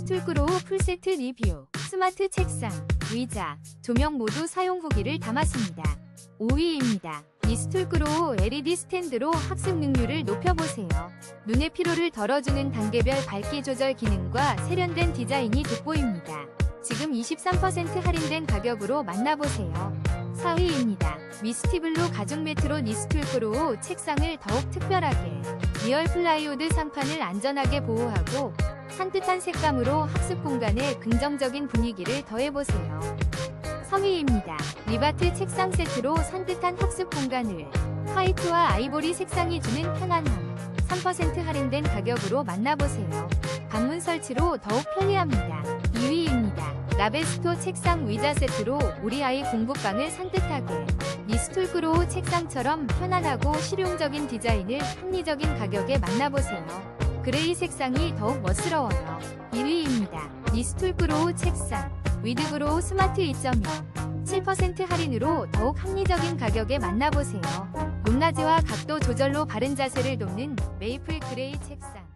니스툴 그로우 풀세트 리뷰 스마트 책상, 의자, 조명 모두 사용 후기를 담았습니다. 5위입니다. 니스툴 그로우 LED 스탠드로 학습 능률을 높여보세요. 눈의 피로를 덜어주는 단계별 밝기 조절 기능과 세련된 디자인이 돋보입니다. 지금 23% 할인된 가격으로 만나보세요. 4위입니다. 미스티블루 가죽 매트로 니스툴 그로우 책상을 더욱 특별하게 리얼 플라이우드 상판을 안전하게 보호하고 산뜻한 색감으로 학습 공간에 긍정적인 분위기를 더해보세요. 3위입니다. 리바트 책상 세트로 산뜻한 학습 공간을 화이트와 아이보리 색상이 주는 편안함 3% 할인된 가격으로 만나보세요. 방문 설치로 더욱 편리합니다. 2위입니다. 라베스토 책상 의자 세트로 우리 아이 공부방을 산뜻하게 니스툴 그로우 책상처럼 편안하고 실용적인 디자인을 합리적인 가격에 만나보세요. 그레이 색상이 더욱 멋스러워요. 1위입니다. 니스툴 그로우 책상 위드그로우 스마트 2.0 7% 할인으로 더욱 합리적인 가격에 만나보세요. 높낮이와 각도 조절로 바른 자세를 돕는 메이플 그레이 책상